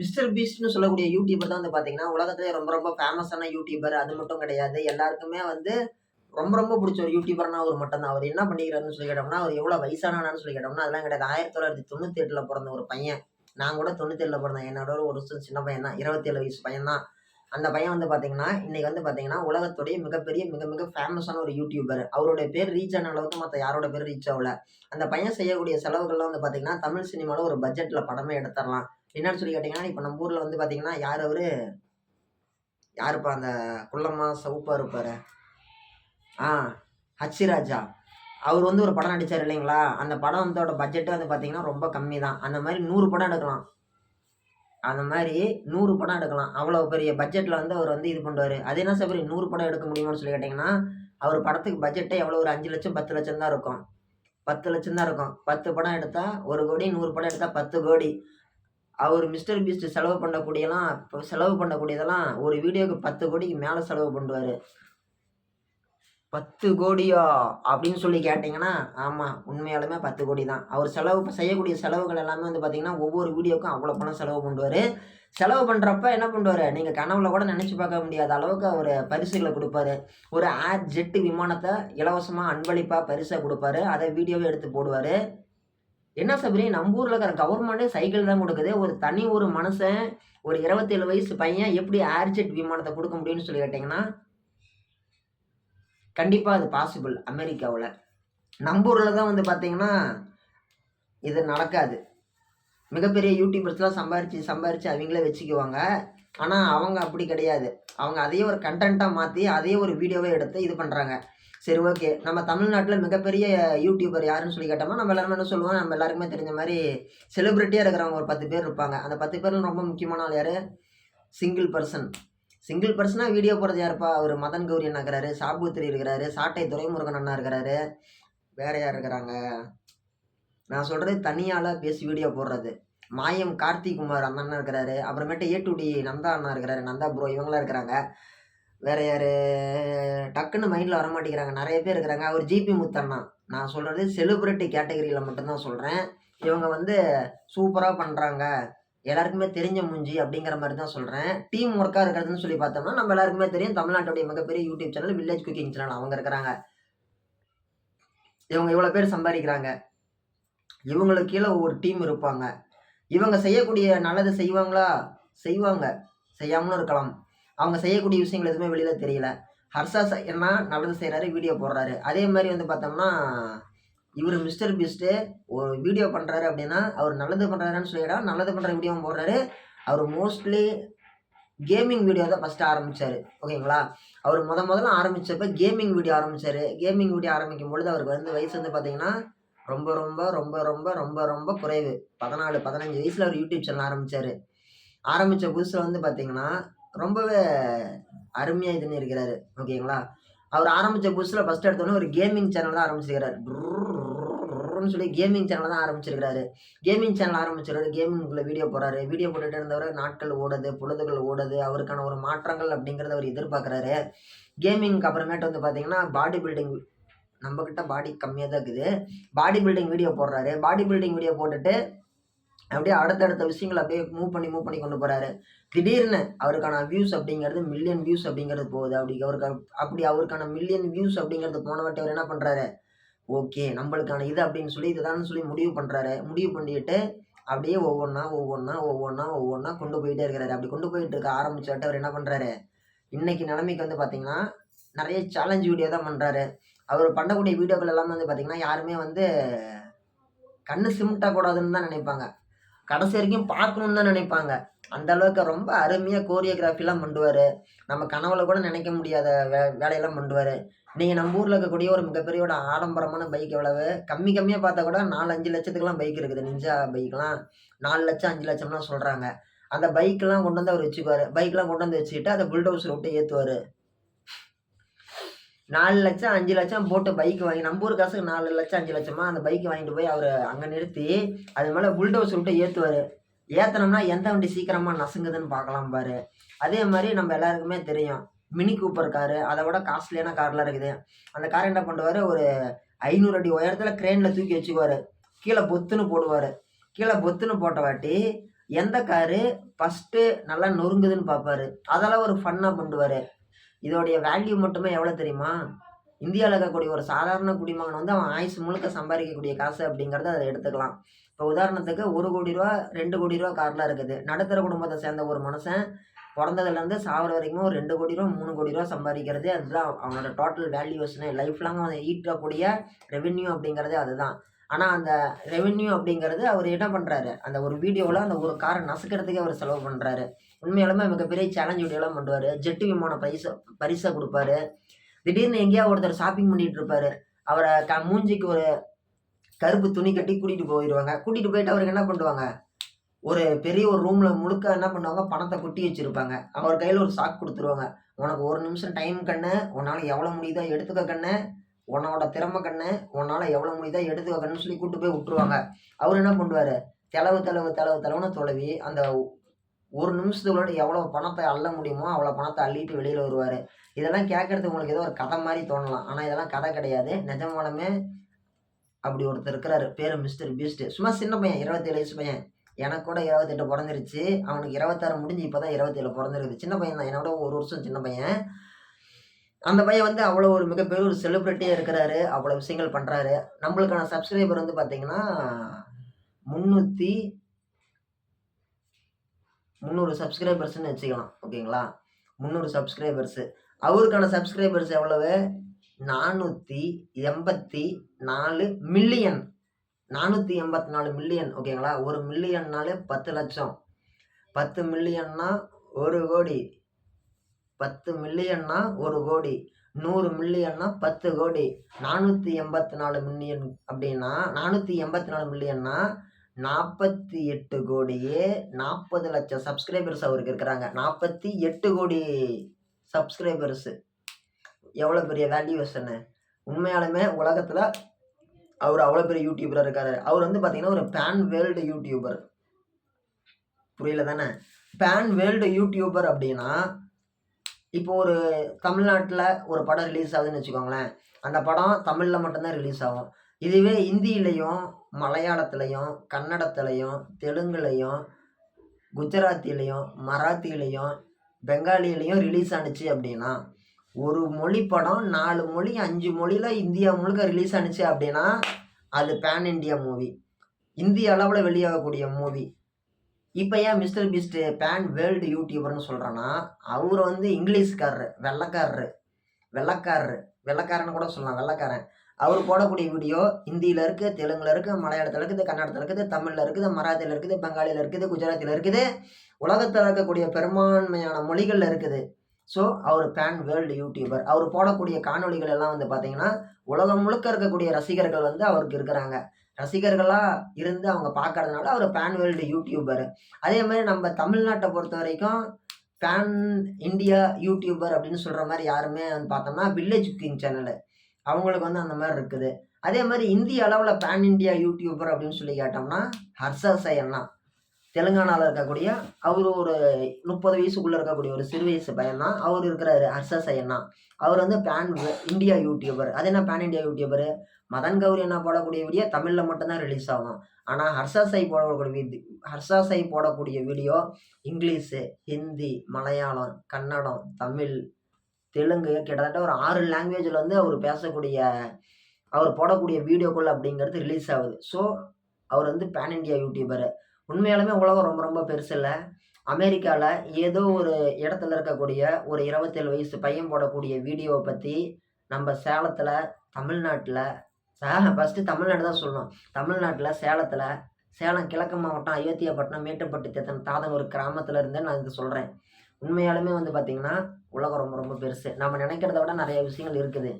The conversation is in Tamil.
மிஸ்டர் பீஸ்ட்னு சொல்லக்கூடிய யூடியூபர் தான் வந்து பார்த்தீங்கன்னா உலகத்துலேயே ரொம்ப ரொம்ப ஃபேமஸான யூடியூபர் அது மட்டும் கிடையாது. எல்லாருக்குமே வந்து ரொம்ப ரொம்ப பிடிச்ச ஒரு யூடியூபர்னா அவர் மட்டும் தான் அவர் என்ன பண்ணிக்கிறாருன்னு சொல்லி கேட்டோம்னா அவர் எவ்வளோ வயசானான்னு சொல்லி கேட்டோம்னா அதெல்லாம் கிடையாது. ஆயிரத்தி தொள்ளாயிரத்தி தொண்ணூற்றி எட்டில் பிறந்த ஒரு பையன். நான் கூட தொண்ணூற்றி ஏழில் பிறந்தேன். என்னோட ஒரு வருஷம் சின்ன பையன் தான் இருபத்தேழு வயசு பையன் தான் அந்த பையன் வந்து பார்த்தீங்கன்னா இன்றைக்கி வந்து பார்த்தீங்கன்னா உலகத்துடைய மிகப்பெரிய மிக மிக ஃபேமஸான ஒரு யூடியூபர் அவருடைய பேர் ரீச் ஆன அளவுக்கு மற்ற யாரோட பேர் ரீச் ஆகல. அந்த பையன் செய்யக்கூடிய செலவுகள்லாம் வந்து பார்த்தீங்கன்னா தமிழ் சினிமாவில் ஒரு பட்ஜெட்டில் படமே எடுத்துடலாம். என்னன்னு சொல்லி கேட்டிங்கன்னா இப்போ நம்ம ஊரில் வந்து பார்த்தீங்கன்னா யார் அவரு? யாருப்பா அந்த குள்ளம்மா சவுப்பா இருப்பார்? ஆ ஹச்சிராஜா. அவர் வந்து ஒரு படம் நடித்தார் இல்லைங்களா? அந்த படம் வந்தோட பட்ஜெட்டு வந்து பார்த்தீங்கன்னா ரொம்ப கம்மி தான் அந்த மாதிரி நூறு படம் எடுக்கலாம். அந்த மாதிரி நூறு படம் எடுக்கலாம். அவ்வளோ பெரிய பட்ஜெட்டில் வந்து அவர் வந்து இது பண்ணுவார் அது என்ன சபரி நூறு படம் எடுக்க முடியுமான்னு சொல்லி கேட்டிங்கன்னா அவர் படத்துக்கு பட்ஜெட்டே எவ்வளோ ஒரு அஞ்சு லட்சம் பத்து லட்சம் தான் இருக்கும். பத்து லட்சம் தான் இருக்கும். பத்து படம் எடுத்தால் ஒரு கோடி நூறு படம் எடுத்தால் பத்து கோடி. அவர் மிஸ்டர் பீஸ்ட் செலவு பண்ணக்கூடியலாம் இப்போ செலவு பண்ணக்கூடியதெல்லாம் ஒரு வீடியோக்கு பத்து கோடிக்கு மேலே செலவு பண்ணுவார். பத்து கோடியோ? அப்படின்னு சொல்லி கேட்டிங்கன்னா ஆமாம் உண்மையாலுமே பத்து கோடி தான். அவர் செலவு செய்யக்கூடிய செலவுகள் எல்லாமே வந்து பார்த்தீங்கன்னா ஒவ்வொரு வீடியோக்கும் அவ்வளோ பணம் செலவு பண்ணுவார். செலவு பண்ணுறப்ப என்ன பண்ணுவார்? நீங்கள் கனவுல கூட நினச்சி பார்க்க முடியாத அளவுக்கு அவர் பரிசுகளை கொடுப்பாரு. ஒரு ஏர் ஜெட்டு விமானத்தை இலவசமாக அன்பளிப்பாக பரிசாக கொடுப்பாரு. அதை வீடியோவே எடுத்து போடுவார். என்ன சபரி நம்ம ஊரில் இருக்கிற கவர்மெண்ட்டே சைக்கிள் தான் கொடுக்குது. ஒரு தனி ஒரு மனுஷன் ஒரு இருபத்தேழு வயசு பையன் எப்படி ஏர்ஜெட் விமானத்தை கொடுக்க முடியும்னு சொல்லி கேட்டிங்கன்னா கண்டிப்பாக அது பாசிபிள் அமெரிக்காவில். நம்ம ஊரில் தான் வந்து பார்த்திங்கன்னா இது நடக்காது. மிகப்பெரிய யூடியூபர்ஸ்லாம் சம்பாரித்து சம்பாரித்து அவங்களே வச்சுக்குவாங்க. ஆனால் அவங்க அப்படி கிடையாது. அவங்க அதையே ஒரு கண்டென்ட்டாக மாற்றி அதையே ஒரு வீடியோவே எடுத்து இது பண்ணுறாங்க சரி ஓகே நம்ம தமிழ்நாட்டில் மிகப்பெரிய யூடியூபர் யாருன்னு சொல்லி கேட்டோம்னா நம்ம எல்லாருமே என்ன சொல்லுவோம் நம்ம எல்லாருக்குமே தெரிஞ்ச மாதிரி செலிப்ரிட்டியாக இருக்கிறவங்க ஒரு பத்து பேர் இருப்பாங்க. அந்த பத்து பேரில் ரொம்ப முக்கியமான ஆள் யார்? சிங்கிள் பர்சன் சிங்கிள் பர்சனாக வீடியோ போடுறது யாருப்பா? அவர் மதன் கௌரி அண்ணா இருக்கிறாரு சாபுத்திரி இருக்கிறாரு சாட்டை துரைமுருகன் அண்ணா இருக்கிறாரு. வேற யார் இருக்கிறாங்க? நான் சொல்கிறது தனியால் பேசி வீடியோ போடுறது. மாயம் கார்த்திக் குமார் அந்த அண்ணா இருக்கிறாரு. அப்புறமேட்டு ஏ டு டி நந்தா அண்ணா இருக்கிறாரு. நந்தா ப்ரோ இவங்களாம் இருக்கிறாங்க. வேற யார்? டக்குன்னு மைண்டில் வர மாட்டேங்கிறாங்க நிறைய பேர் இருக்கிறாங்க. அவர் ஜிபி முத்தண்ணா. நான் சொல்கிறது செலிப்ரிட்டி கேட்டகரியில் மட்டும்தான் சொல்கிறேன் இவங்க வந்து சூப்பராக பண்ணுறாங்க எல்லாருக்குமே தெரிஞ்ச மூஞ்சி அப்படிங்கிற மாதிரி தான் சொல்கிறேன் டீம் ஒர்க்காக இருக்கிறதுன்னு சொல்லி பார்த்தோம்னா நம்ம எல்லாருக்குமே தெரியும். தமிழ்நாட்டுடைய மிகப்பெரிய YouTube channel village cooking channel அவங்க இருக்கிறாங்க. இவங்க இவ்வளோ பேர் சம்பாதிக்கிறாங்க. இவங்களுக்கு கீழே ஒவ்வொரு டீம் இருப்பாங்க. இவங்க செய்யக்கூடிய நல்லது செய்வாங்களா? செய்வாங்க. செய்யாமலும் இருக்கலாம். அவங்க செய்யக்கூடிய விஷயங்கள் எதுவுமே வெளியில் தெரியல. ஹர்ஷா என்ன நல்லது செய்கிறாரு வீடியோ போடுறாரு. அதே மாதிரி வந்து பார்த்தோம்னா இவர் மிஸ்டர் பீஸ்ட்டு ஒரு வீடியோ பண்ணுறாரு அப்படின்னா அவர் நல்லது பண்ணுறாருன்னு சொல்லிடா நல்லது பண்ணுற வீடியோவும் போடுறாரு. அவர் மோஸ்ட்லி கேமிங் வீடியோ தான் ஃபஸ்ட்டு ஆரம்பித்தார் ஓகேங்களா? அவர் முத முதல்ல ஆரம்பித்தப்ப கேமிங் வீடியோ ஆரம்பித்தார் கேமிங் வீடியோ ஆரம்பிக்கும் பொழுது அவருக்கு வந்து வயசு வந்து பார்த்தீங்கன்னா ரொம்ப ரொம்ப ரொம்ப ரொம்ப ரொம்ப ரொம்ப குறைவு. பதினாலு பதினஞ்சு வயசில் அவர் யூடியூப் சேனல் ஆரம்பித்தார் ஆரம்பித்த புதுசில் வந்து பார்த்தீங்கன்னா ரொம்பவே அருமையாக இதுன்னு இருக்கிறாரு ஓகேங்களா? அவர் ஆரம்பித்த புதுசில் ஃபஸ்ட் எடுத்தோன்னே ஒரு கேமிங் சேனல் தான் ஆரம்பிச்சிருக்கிறாரு. ன்னு சொல்லி கேமிங் சேனல் தான் ஆரம்பிச்சிருக்கிறாரு. கேமிங் சேனல் ஆரம்பிச்சிருக்காரு கேமிங்குள்ள வீடியோ போடுறாரு. வீடியோ போட்டுட்டு இருந்தவர் நாட்கள் ஓடுது பொழுதுகள் ஓடுது அவருக்கான ஒரு மாற்றங்கள் அப்படிங்கிறத அவர் எதிர்பார்க்குறாரு. கேமிங்க்கு அப்புறமேட்டு வந்து பார்த்தீங்கன்னா பாடி பில்டிங் நம்மக்கிட்ட பாடி கம்மியாக தான் இருக்குது. பாடி பில்டிங் வீடியோ போடுறாரு. பாடி பில்டிங் வீடியோ போட்டுட்டு அப்படியே அடுத்தடுத்த விஷயங்களை அப்படியே மூவ் பண்ணி மூவ் பண்ணி கொண்டு போகிறாரு திடீர்னு அவருக்கான வியூஸ் அப்படிங்கிறது மில்லியன் வியூஸ் அப்படிங்கிறது போகுது. அப்படி அவருக்கு அப்படி அவருக்கான மில்லியன் வியூஸ் அப்படிங்கிறது போனவாட்டி அவர் என்ன பண்ணுறாரு ஓகே நம்மளுக்கான இது அப்படின்னு சொல்லி இதுதான் சொல்லி முடிவு பண்ணுறாரு முடிவு பண்ணிட்டு அப்படியே ஒவ்வொன்றா ஒவ்வொன்றா ஒவ்வொன்றா ஒவ்வொன்றா கொண்டு போயிட்டே இருக்கிறாரு. அப்படி கொண்டு போயிட்டு இருக்க ஆரம்பிச்சாட்டு அவர் என்ன பண்ணுறாரு இன்னைக்கு நிலைமைக்கு வந்து பார்த்தீங்கன்னா நிறைய சேலஞ்ச் வீடியோ தான் பண்ணுறாரு அவர் பண்ணக்கூடிய வீடியோக்கள் எல்லாமே வந்து பார்த்தீங்கன்னா யாருமே வந்து கண்ணு சிமிட்டாக கூடாதுன்னு தான் நினைப்பாங்க. கடைசி வரைக்கும் பார்க்கணுன்னு தான் நினைப்பாங்க. அந்த அளவுக்கு ரொம்ப அருமையாக கோரியோகிராஃபிலாம் பண்ணுவார். நம்ம கனவுல கூட நினைக்க முடியாத வே வேலையெல்லாம் பண்ணுவார். நீங்கள் நம்ம ஊரில் இருக்கக்கூடிய ஒரு மிகப்பெரிய ஒரு ஆடம்பரமான பைக் எவ்வளவு? கம்மி கம்மியாக பார்த்தா கூட நாலு அஞ்சு லட்சத்துக்குலாம் பைக் இருக்குது. நிஞ்சா பைக்லாம் நாலு லட்சம் அஞ்சு லட்சம்லாம் சொல்கிறாங்க அந்த பைக்கெலாம் கொண்டு வந்து அவர் வச்சுக்குவார். பைக்கெலாம் கொண்டு வந்து வச்சுக்கிட்டு அதை புல்டோசர் விட்டு ஏற்றுவார் நாலு லட்சம் அஞ்சு லட்சம் போட்டு பைக் வாங்கி நம்ம ஊர் காசுக்கு நாலு லட்சம் அஞ்சு லட்சமா அந்த பைக் வாங்கிட்டு போய் அவர் அங்கே நிறுத்தி அது மேலே புல்டோஸ் விட்டு ஏற்றுவார் ஏற்றினோம்னா எந்த வண்டி சீக்கிரமாக நசுங்குதுன்னு பார்க்கலாம் பாரு. அதே மாதிரி நம்ம எல்லாருக்குமே தெரியும். மினி கூப்பர் காரு அதை விட காஸ்ட்லியான கார்லாம் இருக்குது. அந்த கார் என்ன பண்ணுவார்? ஒரு ஐநூறு அடி உயரத்தில் க்ரெயினில் தூக்கி வச்சுக்குவார். கீழே பொத்துன்னு போடுவார். கீழே பொத்துன்னு போட்ட வாட்டி எந்த காரு ஃபஸ்ட்டு நல்லா நொறுங்குதுன்னு பார்ப்பாரு. அதெல்லாம் ஒரு ஃபன்னாக பண்ணுவார். இதோடைய வேல்யூ மட்டுமே எவ்வளோ தெரியுமா? இந்தியாவில் இருக்கக்கூடிய ஒரு சாதாரண குடிமகன் வந்து அவன் ஆயுசு முழுக்க சம்பாதிக்கக்கூடிய காசு அப்படிங்கிறத அதை எடுத்துக்கலாம். இப்போ உதாரணத்துக்கு ஒரு கோடி ரூபா ரெண்டு கோடி ரூபா காரில் இருக்குது. நடுத்தர குடும்பத்தை சேர்ந்த ஒரு மனுஷன் பிறந்ததுலேருந்து சாவர வரைக்கும் ஒரு ரெண்டு கோடி ரூபா மூணு கோடி ரூபா சம்பாதிக்கிறது. அதுதான் அவனோட டோட்டல் வேல்யூஸ்னு லைஃப் லாங் அவன் ஈட்டக்கூடிய ரெவென்யூ அப்படிங்கிறது அதுதான். ஆனால் அந்த ரெவென்யூ அப்படிங்கிறது அவர் என்ன பண்ணுறாரு அந்த ஒரு வீடியோவில் அந்த ஒரு காரை நசுக்கிறதுக்கே அவர் செலவு பண்ணுறாரு உண்மையாலுமே மிகப்பெரிய சேலஞ்ச் வீடியோலாம் பண்ணுவார் ஜெட்டு விமான பரிசை பரிசை கொடுப்பாரு. திடீர்னு எங்கேயா ஒருத்தர் ஷாப்பிங் பண்ணிட்டு இருப்பாரு. அவரை க மூஞ்சிக்கு ஒரு கருப்பு துணி கட்டி கூட்டிகிட்டு போயிடுவாங்க கூட்டிகிட்டு போயிட்டு அவருக்கு என்ன பண்ணுவாங்க? ஒரு பெரிய ஒரு ரூமில் முழுக்க என்ன பண்ணுவாங்க? பணத்தை கொட்டி வச்சுருப்பாங்க. அவர் கையில் ஒரு சாக் கொடுத்துருவாங்க. உனக்கு ஒரு நிமிஷம் டைம் கண்ணு உன்னால் எவ்வளோ முடியுதோ எடுத்துக்க கண்ணு. உன்னோட திறமை கண்ணு உன்னால் எவ்வளோ முடியுதோ எடுத்துக்க கண்ணு சொல்லி கூட்டு போய் விட்டுருவாங்க. அவர் என்ன பண்ணுவார்? தெளவு தெளவு தெளவு தெளவுன்னு தொலைவி அந்த ஒரு நிமிஷத்துக்குள்ளே எவ்வளோ பணத்தை அள்ள முடியுமோ அவ்வளோ பணத்தை அள்ளிட்டு வெளியில் வருவார். இதெல்லாம் கேட்குறது உங்களுக்கு ஏதோ ஒரு கதை மாதிரி தோணலாம். ஆனால் இதெல்லாம் கதை கிடையாது. நிஜமானமே அப்படி ஒருத்தர் இருக்கிறாரு. பேர் மிஸ்டர் பீஸ்ட். சும்மா சின்ன பையன் இருபத்தேழு வயசு பையன். எனக்கு கூட இருபத்தெட்டு பிறந்துருச்சு. அவனுக்கு இருபத்தாறு முடிஞ்சு இப்போ தான் இருபத்தேழு பிறந்திருக்குது. சின்ன பையன் தான் என்னோட ஒரு வருஷம் சின்ன பையன். அந்த பையன் வந்து அவ்வளோ ஒரு மிகப்பெரிய ஒரு செலிப்ரிட்டியாக இருக்கிறாரு. அவ்வளோ விஷயங்கள் பண்ணுறாரு நம்மளுக்கான சப்ஸ்கிரைபர் வந்து பார்த்திங்கன்னா முந்நூற்றி முந்நூறு சப்ஸ்கிரைபர்ஸ்னு வச்சுக்கலாம் ஓகேங்களா? முந்நூறு சப்ஸ்கிரைபர்ஸு அவருக்கான சப்ஸ்கிரைபர்ஸ் எவ்வளவு? நானூற்றி எண்பத்தி நாலு மில்லியன் நானூற்றி எண்பத்தி நாலு மில்லியன் ஓகேங்களா? ஒரு மில்லியன்னாலே பத்து லட்சம். பத்து மில்லியன்னா ஒரு கோடி. பத்து மில்லியன்னா ஒரு கோடி. நூறு மில்லியன்னா பத்து கோடி. நானூற்றி எண்பத்தி நாலு மில்லியன் அப்படின்னா நானூற்றி எண்பத்தி நாலு மில்லியன்னா நாற்பத்தி எட்டு கோடியே நாற்பது லட்சம் சப்ஸ்கிரைபர்ஸ் அவருக்கு இருக்கிறாங்க. நாற்பத்தி எட்டு கோடி சப்ஸ்கிரைபர்ஸு எவ்வளோ பெரிய வேல்யூவேஷனு உண்மையாலுமே உலகத்தில் அவர் அவ்வளோ பெரிய யூடியூபராக இருக்காரு. அவர் வந்து பார்த்தீங்கன்னா ஒரு பேன் வேர்ல்டு யூடியூபர் புரியல தானே? பேன் வேர்ல்டு யூடியூபர் அப்படின்னா இப்போ ஒரு தமிழ்நாட்டில் ஒரு படம் ரிலீஸ் ஆகுதுன்னு வச்சுக்கோங்களேன். அந்த படம் தமிழில் மட்டும்தான் ரிலீஸ் ஆகும். இதுவே ஹிந்திலையும் மலையாளத்துலேயும் கன்னடத்துலேயும் தெலுங்குலேயும் குஜராத்திலையும் மராத்திலையும் பெங்காலிலையும் ரிலீஸ் ஆனுச்சு அப்படின்னா ஒரு மொழி படம் நாலு மொழி அஞ்சு மொழியில் இந்தியா முழுக்க ரிலீஸ் ஆனுச்சு அப்படின்னா அது பேன் இண்டியா மூவி இந்திய அளவில் வெளியாகக்கூடிய மூவி இப்போ ஏன் மிஸ்டர் பீஸ்ட்டு பேன் வேர்ல்டு யூடியூபர்னு சொல்கிறேன்னா அவர் வந்து இங்கிலீஷ்காரரு வெள்ளக்காரரு வெள்ளக்காரரு வெள்ளைக்காரன்னு கூட சொல்லலாம் வெள்ளைக்காரன். அவர் போடக்கூடிய வீடியோ ஹிந்தியில் இருக்குது தெலுங்கில் இருக்குது மலையாளத்தில் இருக்குது கன்னடத்தில் இருக்குது தமிழில் இருக்குது மராத்தியில் இருக்குது பெங்காலியில் இருக்குது குஜராத்தில் இருக்குது. உலகத்தில் இருக்கக்கூடிய பெரும்பான்மையான மொழிகளில் இருக்குது. ஸோ அவர் பேன் வேர்ல்டு யூடியூபர் அவர் போடக்கூடிய காணொளிகள் எல்லாம் வந்து பார்த்தீங்கன்னா உலகம் முழுக்க இருக்கக்கூடிய ரசிகர்கள் வந்து அவருக்கு இருக்கிறாங்க. ரசிகர்களாக இருந்து அவங்க பார்க்கறதுனால அவர் பேன் வேர்ல்டு யூடியூபர் அதே மாதிரி நம்ம தமிழ்நாட்டை பொறுத்த வரைக்கும் பேன் இந்தியா யூடியூபர் அப்படின்னு சொல்கிற மாதிரி யாருமே வந்து பார்த்தோம்னா வில்லேஜ் குக்கிங் சேனலு அவங்களுக்கு வந்து அந்த மாதிரி இருக்குது. அதே மாதிரி இந்திய அளவில் பேன் இந்தியா யூடியூபர் அப்படின்னு சொல்லி கேட்டோம்னா ஹர்ஷா சையண்ணா தெலுங்கானாவில் இருக்கக்கூடிய அவர் ஒரு முப்பது வயசுக்குள்ளே இருக்கக்கூடிய ஒரு சிறு வயசு பையன் தான். அவர் இருக்கிறாரு ஹர்ஷா சையண்ணா அவர் வந்து பேன் இந்தியா யூடியூபர் அது என்ன pan India YouTuber Madan Gowri என்ன போடக்கூடிய வீடியோ தமிழில் மட்டும்தான் ரிலீஸ் ஆகும். ஆனால் ஹர்ஷா சை போடக்கூடிய வீடி ஹர்ஷா சை போடக்கூடிய வீடியோ இங்கிலீஷு ஹிந்தி மலையாளம் கன்னடம் தமிழ் தெலுங்கு கிட்டத்தட்ட ஒரு ஆறு லாங்குவேஜில் வந்து அவர் பேசக்கூடிய அவர் போடக்கூடிய வீடியோக்கள் அப்படிங்கிறது ரிலீஸ் ஆகுது. ஸோ அவர் வந்து பேன் இண்டியா யூடியூபரு உண்மையாலுமே உலகம் ரொம்ப ரொம்ப பெருசு இல்லை. அமெரிக்காவில் ஏதோ ஒரு இடத்துல இருக்கக்கூடிய ஒரு இருபத்தேழு வயசு பையன் போடக்கூடிய வீடியோவை பற்றி நம்ம சேலத்தில் தமிழ்நாட்டில் சே ஃபஸ்ட்டு தமிழ்நாடு தான் சொல்லணும். தமிழ்நாட்டில் சேலத்தில் சேலம் கிழக்கு மாவட்டம் அயோத்தியாப்பட்டினம் மேட்டுப்பட்டு தேத்தன் தாதன் ஒரு கிராமத்தில் இருந்து நான் இது சொல்கிறேன் உண்மையாலுமே வந்து பார்த்திங்கன்னா உலகம் ரொம்ப ரொம்ப பெருசு. நம்ம நினைக்கிறத விட நிறைய விஷயங்கள் இருக்குது.